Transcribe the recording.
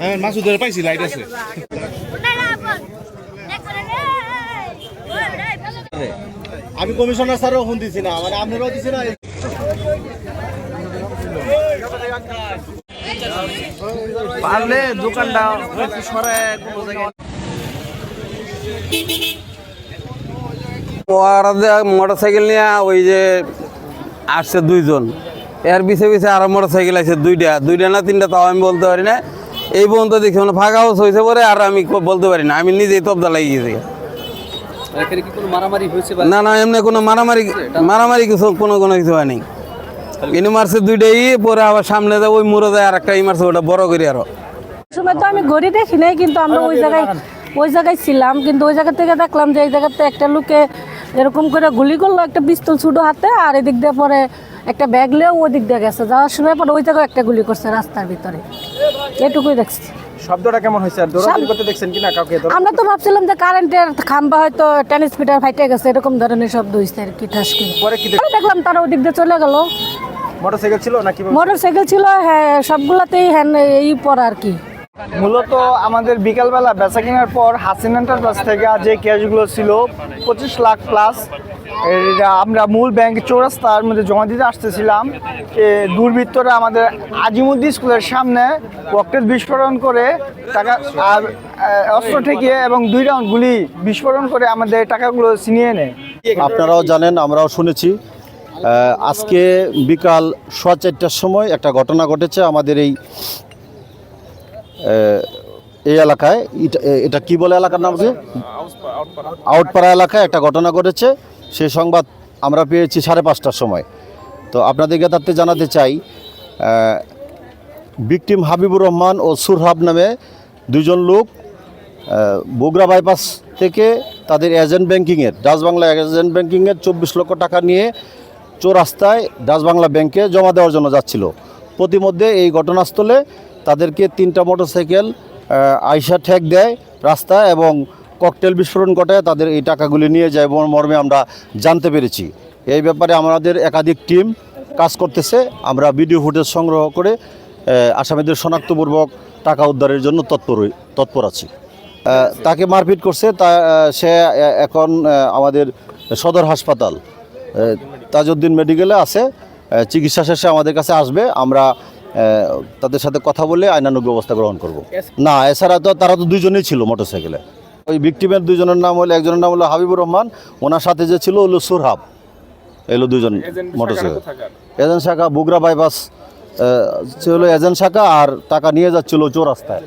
হ্যাঁ মাসুদের পাইছি লাইট আছে। আমি কমিশনার স্যারও ফোন দিছি না মানে আপনারাও দিছি না? পারলে দোকানটা সরায় কোনো জায়গায়। মোটর সাইকেল নিয়ে ওই যে আসছে দুইজন। এর পিছে পিছে আরও মোটর সাইকেল আছে দুইটা। দুইটা না তিনটা তাও আমি বলতে পারি না। এই পর্যন্ত দেখছি মানে ফাঁকা হাউস হয়েছে পরে আর আমি বলতে পারি না। আমি নিজেই তবদা লাগিয়ে গেছি না না এমনি কোনো মারামারি মারামারি কিছু কোনো কোনো কিছু হয়নি। ইনি মারছে দুইটাই পরে আবার সামনে যায় ওই মুড়ে যায় আর একটা ই মারছে ওটা বড় করি আরও। সময় তো আমি ঘড়ি দেখি নাই কিন্তু আমরা ওই জায়গায় ওই জায়গায় ছিলাম কিন্তু ওই জায়গা থেকে দেখলাম যে এই জায়গাতে একটা লোকে এরকম করে গুলি করল একটা পিস্তল ছুটো হাতে আর এদিক দিয়ে পরে একটা ব্যাগ লিয়েও ওই দিক দিয়ে গেছে। যাওয়ার সময় পরে ওই জায়গায় একটা গুলি করছে রাস্তার ভিতরে। এটুকুই দেখছি। শব্দটা কেমন হয়েছে? আর দৌড়াদৌড়ি করতে দেখছেন কিনা কাউকে? আমরা তো ভাবছিলাম যে কারেন্টের খাম্বা হয়তো টেনিস মিটার ফাইটে গেছে এরকম ধরনের শব্দ হয়েছে আর কি ঠাস করে। পরে কি দেখলাম তারা ওই দিক দিয়ে চলে গেল। মোটরসাইকেল ছিল নাকি মোটর সাইকেল ছিল হ্যাঁ সবগুলাতেই হ্যাঁ এই পড়া আর কি। মূলত আমাদের বিকালবেলা বেচা কেনার পর হাসিন এন্টারপ্রাইজ থেকে যে ক্যাশগুলো ছিল, পঁচিশ লাখ প্লাস আমরা মূল ব্যাংক চৌরাস্তার মধ্যে জমা দিতে আসতেছিলাম। দুর্বৃত্তরা আমাদের আজিমুদ্দি স্কুলের সামনে ককটেল বিস্ফোরণ করে টাকা আর অস্ত্র ঠেকিয়ে এবং দুই রাউন্ড গুলি বিস্ফোরণ করে আমাদের টাকাগুলো ছিনিয়ে নেয় আপনারাও জানেন, আমরাও শুনেছি। আজকে বিকাল সোয়া চারটার সময় একটা ঘটনা ঘটেছে। আমাদের এই এই এলাকায় এটা- কি বলে এলাকার নাম কি? আউটপাড়া এলাকায় একটা ঘটনা ঘটেছে। সেই সংবাদ আমরা পেয়েছি সাড়ে পাঁচটার সময়। তো আপনাদেরকে তাতে জানাতে চাই বিক্টিম হাবিবুর রহমান ও সুরহাব নামে দুজন লোক বগুড়া বাইপাস থেকে তাদের এজেন্ট ব্যাংকিংয়ের, ডাচ বাংলা এজেন্ট ব্যাংকিংয়ের চব্বিশ লক্ষ টাকা নিয়ে চোরাস্তায় ডাচ বাংলা ব্যাংকে জমা দেওয়ার জন্য যাচ্ছিল। প্রতিমধ্যে এই ঘটনাস্থলে তাদেরকে তিনটা মোটরসাইকেল আইসা ঠেক দেয় রাস্তা এবং ককটেল বিস্ফোরণ ঘটায় তাদের এই টাকাগুলি নিয়ে যায় মর্মে আমরা জানতে পেরেছি। এই ব্যাপারে আমাদের একাধিক টিম কাজ করতেছে। আমরা ভিডিও ফুটেজ সংগ্রহ করে আসামিদের শনাক্তপূর্বক টাকা উদ্ধারের জন্য তৎপর তৎপর আছি। তাকে মারপিট করছে, তা সে এখন আমাদের সদর হাসপাতাল তাজউদ্দিন মেডিকেলে আছে চিকিৎসা শেষে আমাদের কাছে আসবে। আমরা তাদের সাথে কথা বলে আইনানুগ ব্যবস্থা গ্রহণ করব। না এছাড়া তো তারা তো দুজনেই ছিল মোটরসাইকেলে। ওই ভিক্টিমের দুজনের নাম হলো একজনের নাম হলো হাবিবুর রহমান ওনার সাথে যে ছিল হলো সুরহাব। এলো দুজন মোটরসাইকেল। এজেন্ট শাখা বুগরা বাইপাস ছিল এজেন্ট শাখা আর টাকা নিয়ে যাচ্ছিল চৌরাস্তায়।